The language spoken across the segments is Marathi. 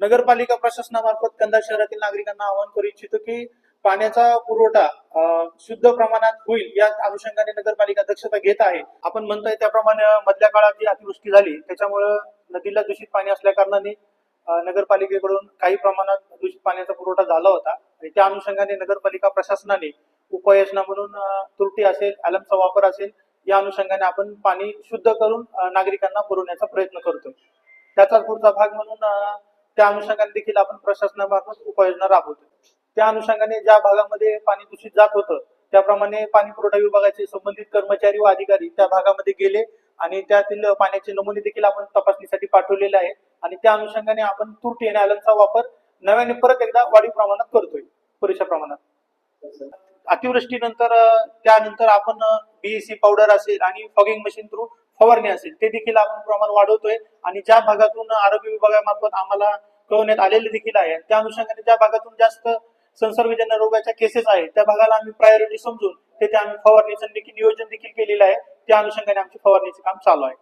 नगरपालिका प्रशासनामार्फत कंदा शहरातील नागरिकांना आवाहन करू इच्छितो की पाण्याचा पुरवठा शुद्ध प्रमाणात होईल या अनुषंगाने नगरपालिका दक्षता घेत आहे. आपण म्हणतोय त्याप्रमाणे मधल्या काळात जी अतिवृष्टी झाली त्याच्यामुळे नदीला दूषित पाणी असल्या कारणाने नगरपालिकेकडून काही प्रमाणात दूषित पाण्याचा पुरवठा झाला होता. आणि त्या अनुषंगाने नगरपालिका प्रशासनाने उपाययोजना म्हणून त्रुटी असेल अॅलमचा वापर असेल या अनुषंगाने आपण पाणी शुद्ध करून नागरिकांना पुरवण्याचा प्रयत्न करतोय. त्याचाच पुढचा भाग म्हणून त्या अनुषंगाने देखील आपण प्रशासनामार्फत उपाययोजना राबवतो त्या अनुषंगाने ज्या भागामध्ये पाणी दूषित जात होतं त्याप्रमाणे पाणी पुरवठा विभागाचे संबंधित कर्मचारी व अधिकारी त्या भागामध्ये गेले आणि त्यातील पाण्याचे नमुने देखील आपण तपासणीसाठी पाठवलेले आहे आणि त्या अनुषंगाने आपण तुरटी आणि वापर नव्याने परत एकदा वाढीव प्रमाणात करतोय पुरेशा प्रमाणात. अतिवृष्टीनंतर त्यानंतर आपण बीएससी पावडर असेल आणि फॉगिंग मशीन थ्रू फवारणी असेल ते देखील आपण प्रमाण वाढवतोय. आणि ज्या भागातून आरोग्य विभागामार्फत आम्हाला कळवण्यात आलेले देखील आहे. त्या अनुषंगाने ज्या भागातून जास्त संसर्गजन्य रोगाच्या केसेस आहेत त्या भागाला आम्ही प्रायोरिटी समजून तेथे आम्ही फवारणीचं देखील नियोजन देखील केलेलं आहे. त्या अनुषंगाने आमचे फवारणीचे काम चालू आहे.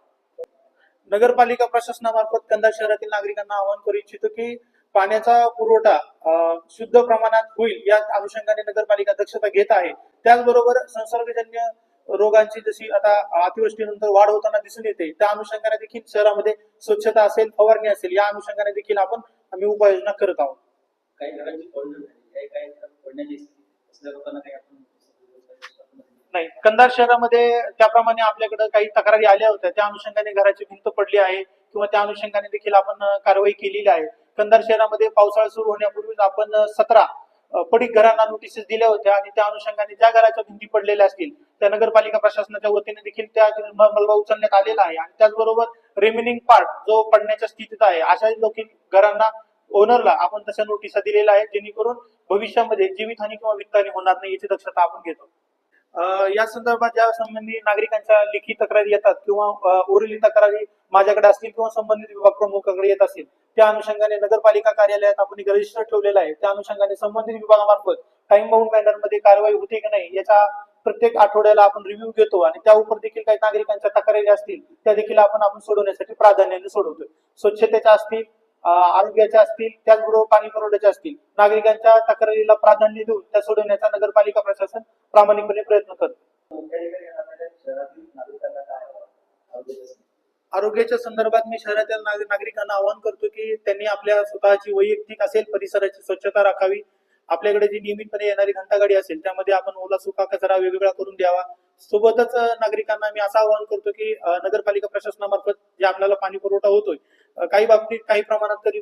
नगरपालिका प्रशासनामार्फत कंदा शहरातील नागरिकांना आवाहन करू इच्छितो की पाण्याचा पुरवठा शुद्ध प्रमाणात होईल या अनुषंगाने नगरपालिका दक्षता घेत आहे. त्याचबरोबर संसर्गजन्य रोगांची जशी आता अतिवृष्टीनंतर वाढ होताना दिसून येते त्या अनुषंगाने देखील शहरामध्ये स्वच्छता असेल फवारणी असेल या अनुषंगाने देखील आपण आम्ही उपाययोजना करत आहोत. काही नाही कंधार शहरामध्ये त्याप्रमाणे आपल्याकडे काही तक्रारी आल्या होत्या त्या अनुषंगाने घराची भिंत पडली आहे किंवा त्या अनुषंगाने देखील आपण कारवाई केलेली आहे. कंधार शहरामध्ये पावसाळा सुरू होण्यापूर्वीच आपण सतरा पडीक घरांना नोटिसेस दिल्या होत्या आणि त्या अनुषंगाने ज्या घराच्या भिंती पडलेल्या असतील त्या नगरपालिका प्रशासनाच्या वतीने देखील त्या मलबा उचलण्यात आलेला आहे. आणि त्याचबरोबर रिमेनिंग पार्ट जो पडण्याच्या स्थितीत आहे अशा देखील घरांना ओनरला आपण तशा नोटिसा दिलेल्या आहेत जेणेकरून भविष्यामध्ये जीवितहानी किंवा वित्तहानी होणार नाही याची दक्षता आपण घेतो. या संदर्भात ज्या संबंधी नागरिकांच्या लिखित तक्रारी येतात किंवा उरलेली तक्रारी माझ्याकडे असतील किंवा संबंधित विभाग प्रमुखाकडे येत असतील त्या अनुषंगाने नगरपालिका कार्यालयात आपण एक रजिस्टर ठेवलेला आहे. त्या अनुषंगाने संबंधित विभागामार्फत टाइम बाउंड बॅनरमध्ये कारवाई होते की नाही याचा प्रत्येक आठवड्याला आपण रिव्ह्यू घेतो आणि त्या उपर देखील काही नागरिकांच्या तक्रारी असतील त्या देखील आपण आपण सोडवण्यासाठी प्राधान्याने सोडवतोय. स्वच्छतेच्या असतील आरोग्याच्या असतील त्याचबरोबर पाणी पुरवठ्याच्या असतील नागरिकांच्या तक्रारीला प्राधान्य देऊन त्या सोडवण्याचा नगरपालिका प्रशासन प्रामाणिकपणे प्रयत्न करतो आरोग्याच्या संदर्भात मी शहरातील नागरिकांना आवाहन करतो की त्यांनी आपल्या स्वतःची वैयक्तिक असेल परिसराची स्वच्छता राखावी. आपल्याकडे जी नियमितपणे येणारी घंटागाडी असेल त्यामध्ये आपण ओला सुका कचरा वेगवेगळा करून द्यावा. सोबतच नागरिकांना मी असं आवाहन करतो की नगरपालिका प्रशासनामार्फत जे आपल्याला पाणी पुरवठा होतोय काही बाबतीत काही प्रमाणात तरी